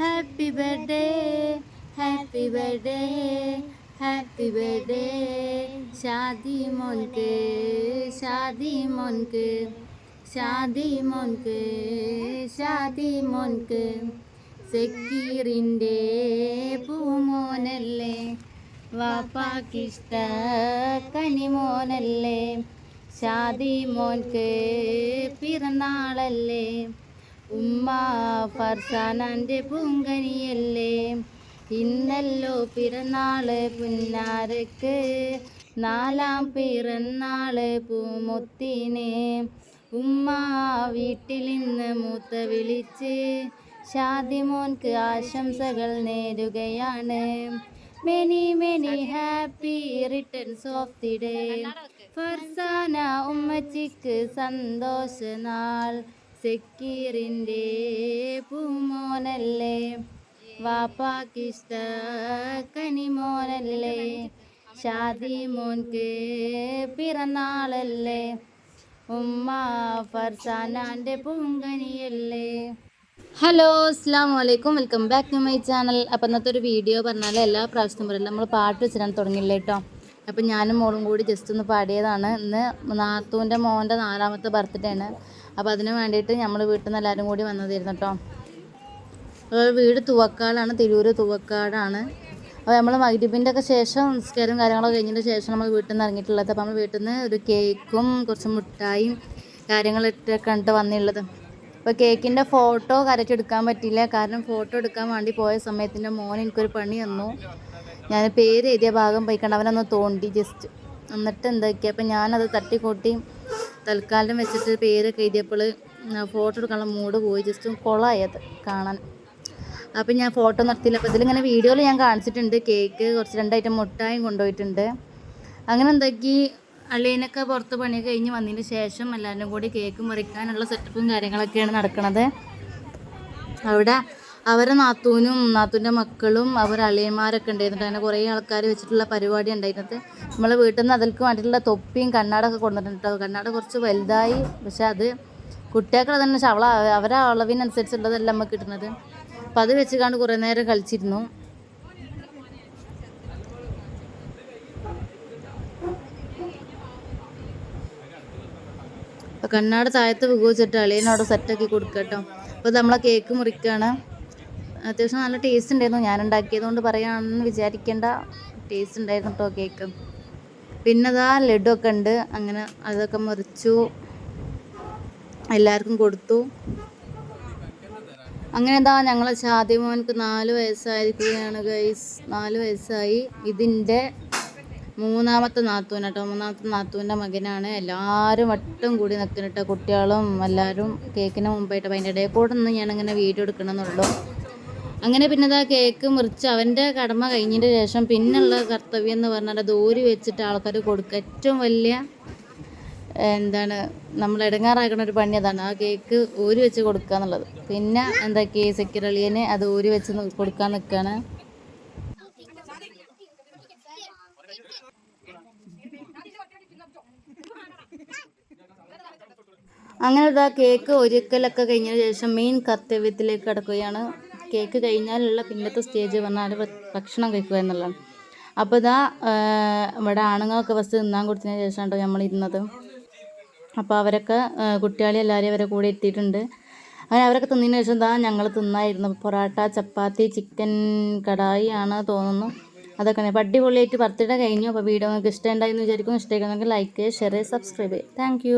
Happy birthday happy birthday happy birthday Shadi മോൻക്ക് ഷാദി മോൻക്ക് ഷാദി മോൻക്ക് ഷാദി മോൻക്ക് സെക്കീറിന്റെ പൂമോനല്ലേ വാപ്പാക്കിഷ്ട കനിമോനല്ലേ ഷാദി മോൻക്ക് പിറന്നാളല്ലേ ഉമ്മ ഫർസാനാന്റെ പൂങ്കനിയല്ലേ. ഇന്നല്ലോ പിറന്നാൾ പുന്നാരക്ക്. നാലാം പിറന്നാൾ പൂമുത്തിന്. ഉമ്മ വീട്ടിൽ നിന്ന് മൂത്ത വിളിച്ച് ഷാദിമോൻക്ക് ആശംസകൾ നേരുകയാണ്. Many many happy returns of the day. Farzana ഉമ്മച്ചിക്ക് സന്തോഷ നാൾ സെക്കീറിന്റെ പൂമോനല്ലേ? വാപ്പാക്കിഷ്ട കനിമോനല്ലേ? ഷാദി മോൻക്ക് പിറന്നാളല്ലേ? ഉമ്മ ഫർസാനാന്റെ പൂങ്കനിയല്ലേ? ഹലോ അസ്സാം വലൈക്കും welcome back to my channel. അപ്പം ഇന്നത്തെ ഒരു വീഡിയോ പറഞ്ഞാൽ എല്ലാ പ്രാവശ്യത്തും പറയില്ല നമ്മൾ പാട്ട് വെച്ചിട്ടാണ് തുടങ്ങിയില്ല കേട്ടോ അപ്പം ഞാനും മോളും കൂടി ജസ്റ്റ് ഒന്ന് പാടിയതാണ്. ഇന്ന് നാത്തൂന്റെ മോന്റെ നാലാമത്തെ ബർത്ത്ഡേ ആണ്. അപ്പോൾ അതിന് വേണ്ടിയിട്ട് നമ്മൾ വീട്ടിൽ നിന്ന് എല്ലാവരും കൂടി വന്നതായിരുന്നു കേട്ടോ വീട് തുവക്കാടാണ് തിരൂര് തുവക്കാടാണ്. അപ്പോൾ നമ്മൾ മഗ്രിബിന്റെ ഒക്കെ ശേഷം നിസ്കാരം കാര്യങ്ങളൊക്കെ കഴിഞ്ഞതിന് ശേഷം നമ്മൾ വീട്ടിൽ നിന്ന് ഇറങ്ങിയിട്ടുള്ളത്. അപ്പോൾ നമ്മൾ വീട്ടിൽ നിന്ന് ഒരു കേക്കും കുറച്ച് മിഠായും കാര്യങ്ങളിട്ടൊക്കെ കണ്ടിട്ട് വന്നിട്ടുള്ളത്. അപ്പോൾ കേക്കിന്റെ ഫോട്ടോ കരച്ചെടുക്കാൻ പറ്റിയില്ല. കാരണം ഫോട്ടോ എടുക്കാൻ വേണ്ടി പോയ സമയത്തിന്റെ മോൻ എനിക്കൊരു പണി തന്നു. ഞാൻ പേര് എഴുതിയ ഭാഗം പോയിക്കണ്ട. അവനൊന്ന് തോണ്ടി ജസ്റ്റ്. എന്നിട്ട് എന്താക്കി അപ്പം ഞാനത് തട്ടിക്കൂട്ടി. തൽക്കാലം വെച്ചിട്ട് പേരൊക്കെ എഴുതിയപ്പോൾ ഫോട്ടോ എടുക്കാനുള്ള മൂഡ് പോയി ജസ്റ്റ് കുളമായത് കാണാൻ. അപ്പം ഞാൻ ഫോട്ടോ നിർത്തിയില്ല. അപ്പോൾ ഇതിലിങ്ങനെ വീഡിയോയിൽ ഞാൻ കാണിച്ചിട്ടുണ്ട്. കേക്ക് കുറച്ച് രണ്ടായിട്ട് മുട്ടായും കൊണ്ടുപോയിട്ടുണ്ട്. അങ്ങനെ എന്തൊക്കെ? അള്ളീനൊക്കെ പുറത്ത് പണി കഴിഞ്ഞ് വന്നതിന് ശേഷം എല്ലാവരും കൂടി കേക്ക് മുറിക്കാനുള്ള സെറ്റപ്പും കാര്യങ്ങളൊക്കെയാണ് നടക്കുന്നത് അവിടെ അവരെ നാത്തൂനും നാത്തൂന്റെ മക്കളും അവർ അളിയന്മാരൊക്കെ ഉണ്ടായിരുന്നിട്ട് അങ്ങനെ കുറേ ആൾക്കാർ വെച്ചിട്ടുള്ള പരിപാടി ഉണ്ടായിരുന്നത്. നമ്മളെ വീട്ടിൽ നിന്ന് അതിൽക്ക് വേണ്ടിയിട്ടുള്ള തൊപ്പിയും കണ്ണാടൊക്കെ കൊണ്ടുവന്നിട്ടുണ്ട് കേട്ടോ. കണ്ണാട കുറച്ച് വലുതായി. പക്ഷെ അത് കുട്ടികൾക്ക് തന്നെ അവളെ അവരെ അളവിനനുസരിച്ചുള്ളതല്ല നമുക്ക് കിട്ടുന്നത്. അപ്പോൾ അത് വെച്ച് കണ്ട് കുറേ നേരം കളിച്ചിരുന്നു. കണ്ണാട് താഴത്ത് വികുവച്ചിട്ട് അളിയനോട് സെറ്റാക്കി കൊടുക്കട്ടോ കേട്ടോ. അപ്പോൾ നമ്മളെ കേക്ക് മുറിക്കുകയാണ് അത്യാവശ്യം നല്ല ടേസ്റ്റ് ഉണ്ടായിരുന്നു. ഞാൻ ഉണ്ടാക്കിയതുകൊണ്ട് പറയുകയാണെന്ന് വിചാരിക്കേണ്ട. ടേസ്റ്റ് ഉണ്ടായിരുന്നു കേട്ടോ കേക്ക് പിന്നെ അതാ ലഡു ഒക്കെ ഉണ്ട്. അങ്ങനെ അതൊക്കെ മുറിച്ചു. എല്ലാവർക്കും കൊടുത്തു. അങ്ങനെ എന്താ ഞങ്ങളെ ഷാദി മോനക്ക് നാല് വയസ്സായിരിക്കുകയാണ് ഗൈസ് നാല് വയസ്സായി. ഇതിന്റെ മൂന്നാമത്തെ നാത്തൂൻ കേട്ടോ മൂന്നാമത്തെ നാത്തൂന്റെ മകനാണ്. എല്ലാവരും വട്ടം കൂടി നിൽക്കുന്നിട്ട് കുട്ടികളും എല്ലാവരും. കേക്കിന് മുമ്പായിട്ട്. അതിന്റെ ഇടയിൽ കൂടെ നിന്ന് ഞാനങ്ങനെ വീഡിയോ എടുക്കണമെന്നുള്ളൂ. അങ്ങനെ പിന്നെ അതാ കേക്ക് മുറിച്ച് അവന്റെ കടമ കഴിഞ്ഞതിന് ശേഷം പിന്നുള്ള കർത്തവ്യം എന്ന് പറഞ്ഞാൽ അത് വെച്ചിട്ട് ആൾക്കാർ കൊടുക്കുക ഏറ്റവും വലിയ എന്താണ് നമ്മൾ ഇടങ്ങാറാക്കുന്ന ഒരു പണി അതാണ്. ആ കേക്ക് ഊരി വെച്ച് കൊടുക്കുക എന്നുള്ളത്. പിന്നെ എന്താ കെ സെക്യൂരളിയന് അത് ഊരി വെച്ച് കൊടുക്കാൻ നിൽക്കുകയാണ് അങ്ങനെ ഇതാ കേക്ക് ഒരുക്കലൊക്കെ കഴിഞ്ഞതിന് ശേഷം മെയിൻ കർത്തവ്യത്തിലേക്ക് കടക്കുകയാണ്. കേക്ക് കഴിഞ്ഞാലുള്ള പിന്നത്തെ സ്റ്റേജ് പറഞ്ഞാൽ ഭക്ഷണം കഴിക്കുക എന്നുള്ളതാണ്. അപ്പോൾ ഇതാ ഇവിടെ ആണുങ്ങളൊക്കെ ഫസ്റ്റ് തിന്നാൻ കൊടുത്തതിന് ശേഷം കേട്ടോ നമ്മൾ ഇരുന്നത്. അപ്പോൾ അവരൊക്കെ കുട്ടികളെ എല്ലാവരെയും അവരെ കൂടെ എത്തിയിട്ടുണ്ട്. അങ്ങനെ അവരൊക്കെ തിന്നതിന് ശേഷം ഇതാ ഞങ്ങൾ തിന്നായിരുന്നു. പൊറോട്ട ചപ്പാത്തി ചിക്കൻ കടായി ആണ് തോന്നുന്നു. അതൊക്കെ അപ്പോൾ അടിപൊളിയായിട്ട് ബർത്ത്ഡേ കഴിഞ്ഞു. അപ്പോൾ വീഡിയോ നിങ്ങൾക്ക് ഇഷ്ടമുണ്ടായിരുന്നു വിചാരിക്കുന്നു. ഇഷ്ടമായിരുന്നെങ്കിൽ ലൈക്ക് ഷെയർ സബ്സ്ക്രൈബ് താങ്ക്